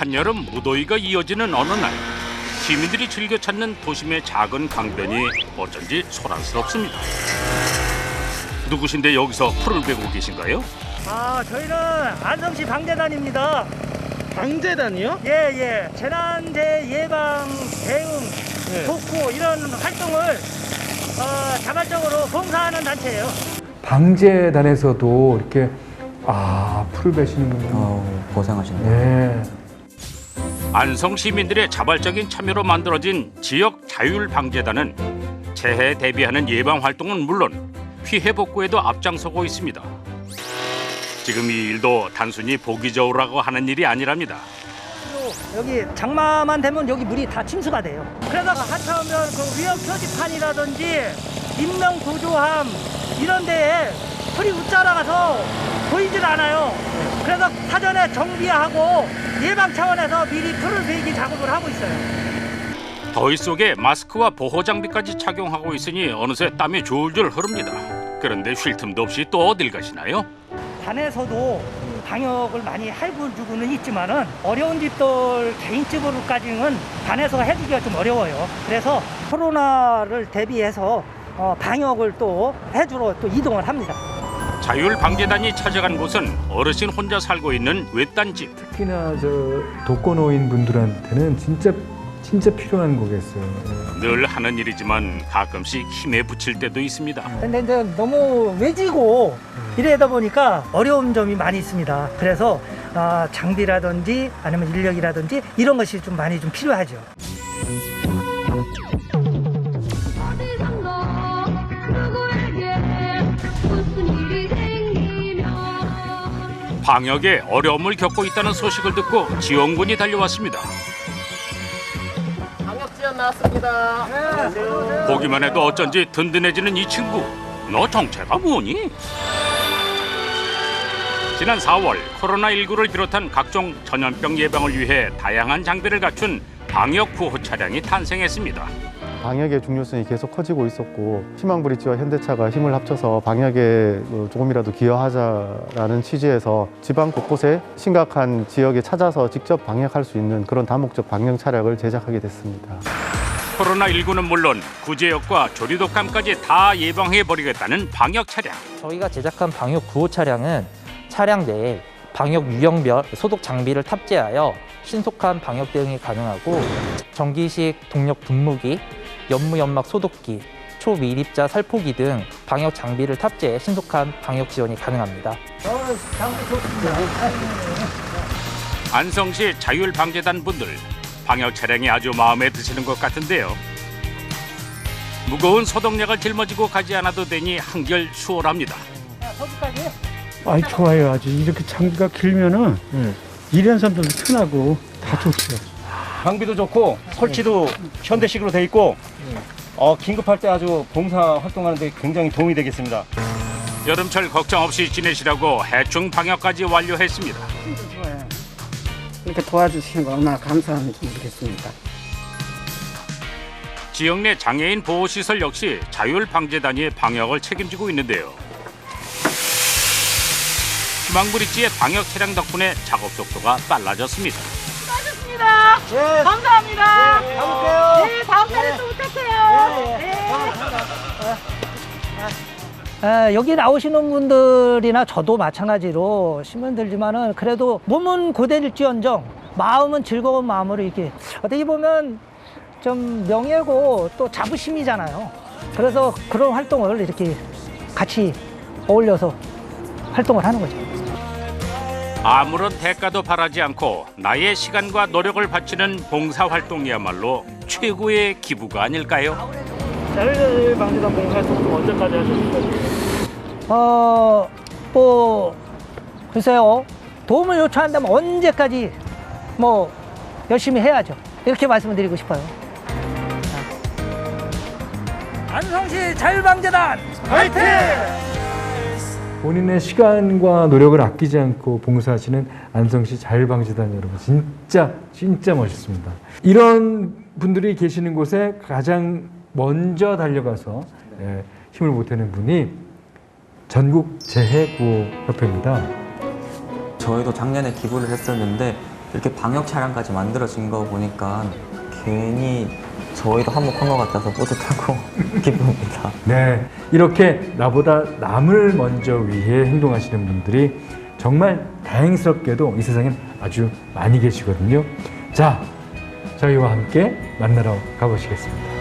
한여름 무더위가 이어지는 어느 날 시민들이 즐겨 찾는 도심의 작은 강변이 어쩐지 소란스럽습니다. 누구신데 여기서 풀을 베고 계신가요? 아, 저희는 안성시 방재단입니다. 방재단이요? 예, 예. 재난재 예방, 대응, 네. 복구 이런 활동을 어, 자발적으로 봉사하는 단체예요. 방재단에서도 이렇게 아 풀을 베시는군요. 어, 고생하시네요. 네. 안성 시민들의 자발적인 참여로 만들어진 지역 자율 방재단은 재해 대비하는 예방 활동은 물론 피해 복구에도 앞장서고 있습니다. 지금 이 일도 단순히 보기 좋으라고 하는 일이 아니랍니다. 여기 장마만 되면 여기 물이 다 침수가 돼요. 그래서 하차하면 그 위험 표지판이라든지 인명 구조함 이런 데에 풀이 웃자라가서 보이질 않아요. 그래서 사전에 정비하고 예방 차원에서 미리 풀을 베기 작업을 하고 있어요. 더위 속에 마스크와 보호 장비까지 착용하고 있으니 어느새 땀이 줄줄 흐릅니다. 그런데 쉴 틈도 없이 또 어딜 가시나요? 단에서도 방역을 많이 해주고는 있지만은 어려운 집들 개인집으로까지는 단에서 해주기가 좀 어려워요. 그래서 코로나를 대비해서 어, 방역을 또 해주러 또 이동을 합니다. 자율 방재단이 찾아간 곳은 어르신 혼자 살고 있는 외딴 집. 특히나 저 독거노인 분들한테는 진짜 진짜 필요한 거겠어요. 네. 늘 하는 일이지만 가끔씩 힘에 부칠 때도 있습니다. 근데 이제 너무 외지고 이러다 보니까 어려운 점이 많이 있습니다. 그래서 아, 장비라든지 아니면 인력이라든지 이런 것이 좀 많이 좀 필요하죠. 방역에 어려움을 겪고 있다는 소식을 듣고 지원군이 달려왔습니다. 방역 지원 나왔습니다. 보기만 해도 어쩐지 든든해지는 이 친구. 너 정체가 뭐니? 지난 4월 코로나19를 비롯한 각종 전염병 예방을 위해 다양한 장비를 갖춘 방역 구호 차량이 탄생했습니다. 방역의 중요성이 계속 커지고 있었고 희망브릿지와 현대차가 힘을 합쳐서 방역에 뭐 조금이라도 기여하자라는 취지에서 지방 곳곳에 심각한 지역에 찾아서 직접 방역할 수 있는 그런 다목적 방역 차량을 제작하게 됐습니다. 코로나19는 물론 구제역과 조류독감까지 다 예방해 버리겠다는 방역 차량. 저희가 제작한 방역 구호 차량은 차량 내에 방역 유형별 소독 장비를 탑재하여 신속한 방역 대응이 가능하고 전기식 동력 분무기, 연무연막 소독기, 초미립자 살포기 등 방역 장비를 탑재해 신속한 방역 지원이 가능합니다. 안성시 자율방재단 분들 방역 차량이 아주 마음에 드시는 것 같은데요. 무거운 소독약을 짊어지고 가지 않아도 되니 한결 수월합니다. 아이 좋아요 아주 이렇게 장비가 길면은 일하는 사람들도 편하고 다 좋죠 장비도 좋고 설치도 현대식으로 돼 있고 어, 긴급할 때 아주 봉사 활동하는데 굉장히 도움이 되겠습니다. 여름철 걱정 없이 지내시라고 해충 방역까지 완료했습니다. 이렇게 도와주시는 거 얼마나 감사한지 모르겠습니다. 지역 내 장애인 보호시설 역시 자율방재단이 방역을 책임지고 있는데요. 희망브릿지의 방역 차량 덕분에 작업 속도가 빨라졌습니다. 수고하셨습니다. 감사합니다. 네, 가볼게요. 네, 다음 달에 또 부탁해요. 네. 여기 나오시는 분들이나 저도 마찬가지로 시민들지만은 그래도 몸은 고된일지언정 마음은 즐거운 마음으로 이렇게 어떻게 보면 좀 명예고 또 자부심이잖아요. 그래서 그런 활동을 이렇게 같이 어울려서 활동을 하는 거죠. 아무런 대가도 바라지 않고 나의 시간과 노력을 바치는 봉사활동이야말로 최고의 기부가 아닐까요? 자율방재단 봉사활동 언제까지 하셨어요? 어, 뭐 글쎄요. 도움을 요청한다면 언제까지 뭐 열심히 해야죠. 이렇게 말씀을 드리고 싶어요. 안성시 자율방재단 화이팅! 본인의 시간과 노력을 아끼지 않고 봉사하시는 안성시 자율방재단 여러분 진짜 진짜 멋있습니다. 이런 분들이 계시는 곳에 가장 먼저 달려가서 예, 힘을 보태는 분이 전국 재해구호 협회입니다. 저희도 작년에 기부를 했었는데 이렇게 방역 차량까지 만들어진 거 보니까 괜히 저희도 한몫한 것 같아서 뿌듯하고 기쁩니다. 네, 이렇게 나보다 남을 먼저 위해 행동하시는 분들이 정말 다행스럽게도 이 세상엔 아주 많이 계시거든요. 자, 저희와 함께 만나러 가보시겠습니다.